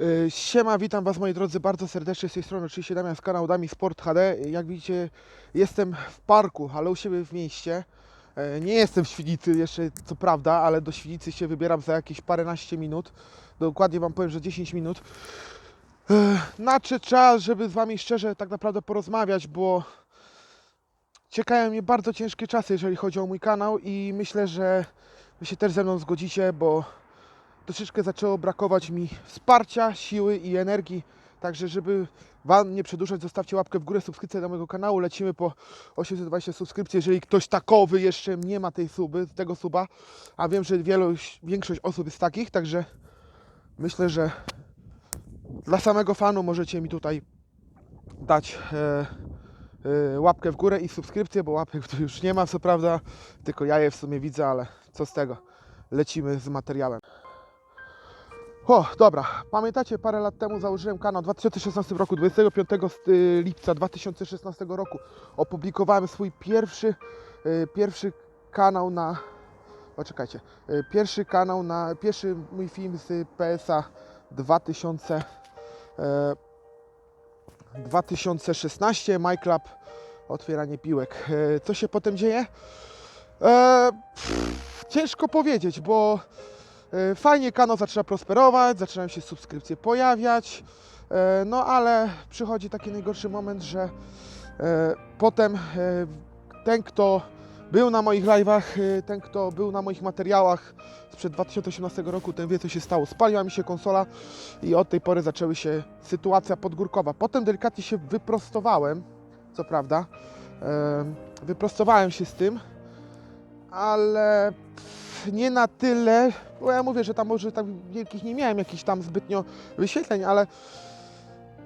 Y, Siema, witam Was moi drodzy bardzo serdecznie z tej strony, oczywiście Damian z kanału Dami Sport HD. Jak widzicie jestem w parku, ale u siebie w mieście. E, Nie jestem w Świnicy jeszcze, co prawda, ale do Świnicy się wybieram za jakieś paręnaście minut. Dokładnie Wam powiem, że 10 minut. E, Nadszedł czas, żeby z Wami szczerze tak naprawdę porozmawiać, bo czekają mnie bardzo ciężkie czasy, jeżeli chodzi o mój kanał i myślę, że Wy się też ze mną zgodzicie, bo troszeczkę zaczęło brakować mi wsparcia, siły i energii. Także, żeby Wam nie przedłużać, zostawcie łapkę w górę, subskrypcję do mojego kanału. Lecimy po 820 subskrypcji. Jeżeli ktoś takowy jeszcze nie ma tej suby, tego suba, a wiem, że wielu, większość osób jest takich, także myślę, że dla samego fanu możecie mi tutaj dać e, e, łapkę w górę i subskrypcję, bo łapek tu już nie ma, co prawda, tylko ja je w sumie widzę, ale co z tego. Lecimy z materiałem. O, dobra. Pamiętacie, parę lat temu założyłem kanał w 2016 roku, 25 st- y, lipca 2016 roku. Opublikowałem swój pierwszy, y, pierwszy kanał na. Poczekajcie. y, Pierwszy kanał na. Pierwszy mój film z PSA 2000. e, 2016 MyClub otwieranie piłek. E, Co się potem dzieje? E, pff, ciężko powiedzieć, bo Fajnie kanał zaczyna prosperować, zaczynają się subskrypcje pojawiać, e, no ale przychodzi taki najgorszy moment, że e, potem e, ten, kto był na moich live'ach, e, ten, kto był na moich materiałach sprzed 2018 roku, ten wie, co się stało. Spaliła mi się konsola i od tej pory zaczęły się sytuacja podgórkowa. Potem delikatnie się wyprostowałem, co prawda, e, wyprostowałem się z tym, ale nie na tyle, bo ja mówię, że tam może tak wielkich nie miałem jakichś tam zbytnio wyświetleń, ale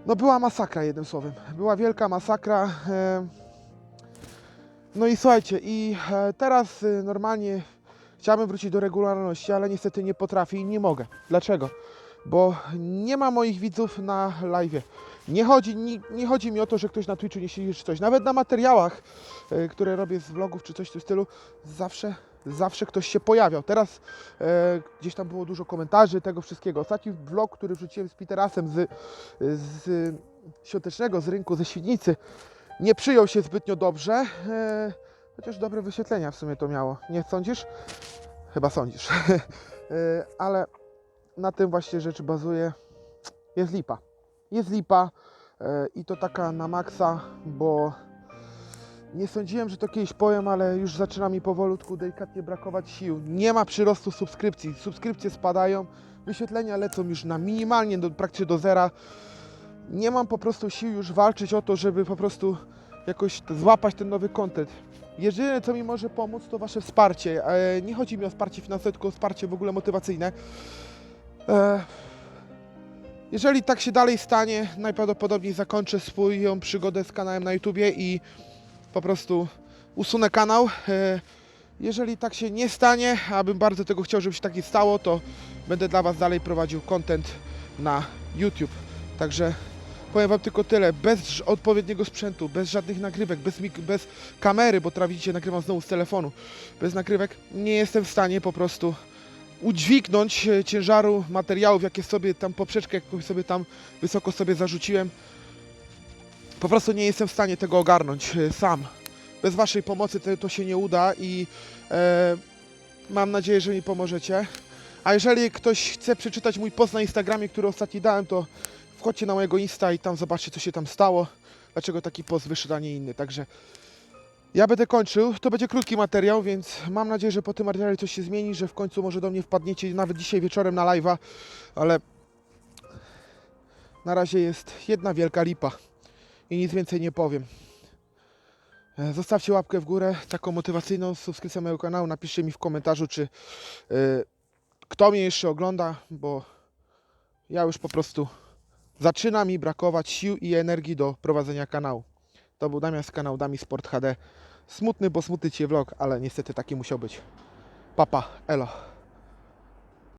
no była masakra jednym słowem. Była wielka masakra. e, No i słuchajcie, i e, teraz e, normalnie chciałbym wrócić do regularności, ale niestety nie potrafię i nie mogę. Dlaczego? Bo nie ma moich widzów na live. Nie chodzi, nie, nie chodzi mi o to, że ktoś na Twitchu nie siedzi czy coś. Nawet na materiałach, które robię z vlogów czy coś w tym stylu, zawsze zawsze ktoś się pojawiał. Teraz e, gdzieś tam było dużo komentarzy tego wszystkiego. Ostatni vlog, który wrzuciłem z Peterasem z, z świątecznego, z rynku, ze Świdnicy, nie przyjął się zbytnio dobrze, e, chociaż dobre wyświetlenia w sumie to miało. Nie sądzisz? Chyba sądzisz. e, ale na tym właśnie rzeczy bazuje. Jest lipa. Jest lipa e, i to taka na maksa, bo nie sądziłem, że to kiedyś powiem, ale już zaczyna mi powolutku delikatnie brakować sił. Nie ma przyrostu subskrypcji. Subskrypcje spadają, wyświetlenia lecą już na minimalnie, do, praktycznie do zera. Nie mam po prostu sił już walczyć o to, żeby po prostu jakoś złapać ten nowy content. Jedyne, co mi może pomóc, to Wasze wsparcie. E, Nie chodzi mi o wsparcie finansowe, tylko o wsparcie w ogóle motywacyjne. E, Jeżeli tak się dalej stanie, najprawdopodobniej zakończę swoją przygodę z kanałem na YouTubie i po prostu usunę kanał. E, Jeżeli tak się nie stanie, a bym bardzo tego chciał, żeby się tak nie stało, to będę dla Was dalej prowadził content na YouTube. Także powiem Wam tylko tyle. Bez odpowiedniego sprzętu, bez żadnych nagrywek, bez, bez kamery, bo teraz widzicie, nagrywam znowu z telefonu. Bez nagrywek nie jestem w stanie po prostu udźwignąć e, ciężaru materiałów, jakie sobie tam poprzeczkę, jakąś sobie tam wysoko sobie zarzuciłem. Po prostu nie jestem w stanie tego ogarnąć e, sam. Bez Waszej pomocy to, to się nie uda i e, mam nadzieję, że mi pomożecie. A jeżeli ktoś chce przeczytać mój post na Instagramie, który ostatni dałem, to wchodźcie na mojego Insta i tam zobaczcie, co się tam stało. Dlaczego taki post wyszedł, a nie inny. Także ja będę kończył. To będzie krótki materiał, więc mam nadzieję, że po tym materiale coś się zmieni, że w końcu może do mnie wpadniecie nawet dzisiaj wieczorem na live'a, ale na razie jest jedna wielka lipa i nic więcej nie powiem. E, Zostawcie łapkę w górę, taką motywacyjną, subskrypcję mojego kanału. Napiszcie mi w komentarzu, czy e, kto mnie jeszcze ogląda, bo ja już po prostu zaczyna mi brakować sił i energii do prowadzenia kanału. To był Damian z kanału Dami Sport HD. Smutny, bo smutny Cię vlog, ale niestety taki musiał być. Papa, elo.